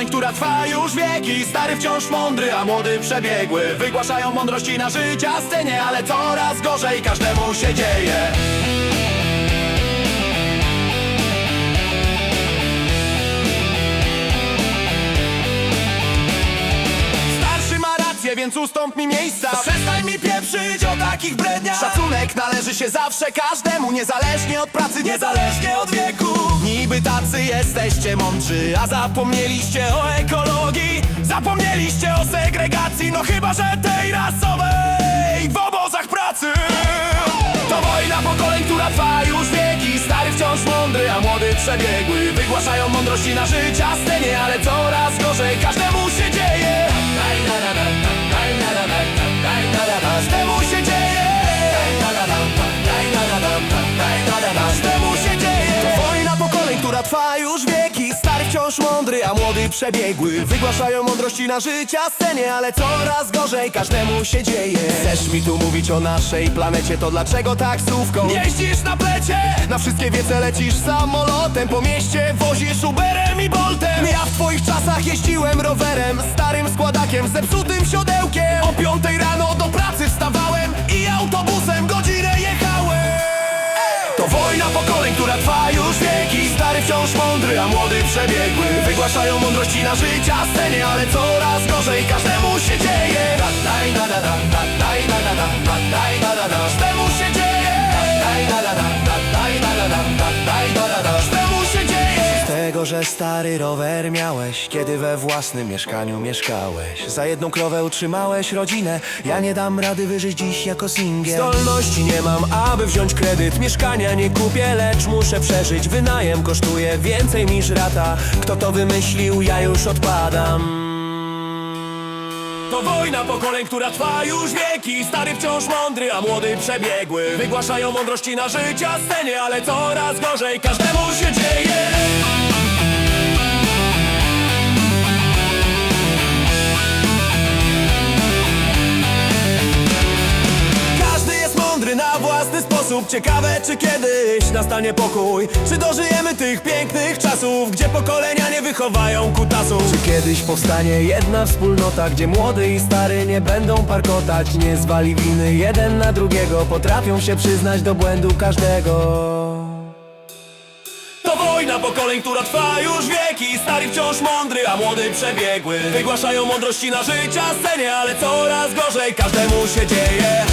pokoleń, która trwa już wieki. Stary wciąż mądry, a młody przebiegły. Wygłaszają mądrości na życia scenie Ale coraz gorzej. Każdemu się dzieje. Więc ustąp mi miejsca. Przestań mi pieprzyć o takich bredniach Szacunek należy się zawsze każdemu Niezależnie od pracy, niezależnie od wieku jesteście mądrzy A zapomnieliście o ekologii Zapomnieliście o segregacji No chyba, że tej rasowej. W obozach pracy to wojna pokoleń, która trwa już wieki. Stary wciąż mądry, a młody przebiegły. Wygłaszają mądrości na życia scenie trwa już wieki Stary wciąż mądry, a młody przebiegły. Wygłaszają mądrości na życia scenie Ale coraz gorzej każdemu się dzieje. Chcesz mi tu mówić o naszej planecie To dlaczego taksówką jeździsz na plecie? Na wszystkie wiece lecisz samolotem Po mieście wozisz Uberem i Boltem. Ja w twoich czasach jeździłem rowerem Starym składakiem, zepsutym siodełkiem. O piątej rano przebiegły. Wygłaszają mądrości na życia scenie Ale coraz gorzej. Każdemu że stary rower miałeś Kiedy we własnym mieszkaniu mieszkałeś. Za jedną krowę utrzymałeś rodzinę Ja nie dam rady wyżyć dziś jako singiel. Zdolności nie mam, aby wziąć kredyt. Mieszkania nie kupię, lecz muszę przeżyć. Wynajem kosztuje więcej niż rata. Kto to wymyślił, ja już odpadam. To wojna pokoleń, która trwa już wieki. Stary wciąż mądry, a młody przebiegły. Wygłaszają mądrości na życia scenie Ale coraz gorzej. Każdemu się dzieje sposób Ciekawe czy kiedyś nastanie pokój? Czy dożyjemy tych pięknych czasów Gdzie pokolenia nie wychowają kutasów? Czy kiedyś powstanie jedna wspólnota Gdzie młody i stary nie będą parkotać? Nie zwali winy jeden na drugiego Potrafią się przyznać do błędu każdego. To wojna pokoleń, która trwa już wieki. Stary wciąż mądry, a młody przebiegły. Wygłaszają mądrości na życia scenie Ale coraz gorzej. Każdemu się dzieje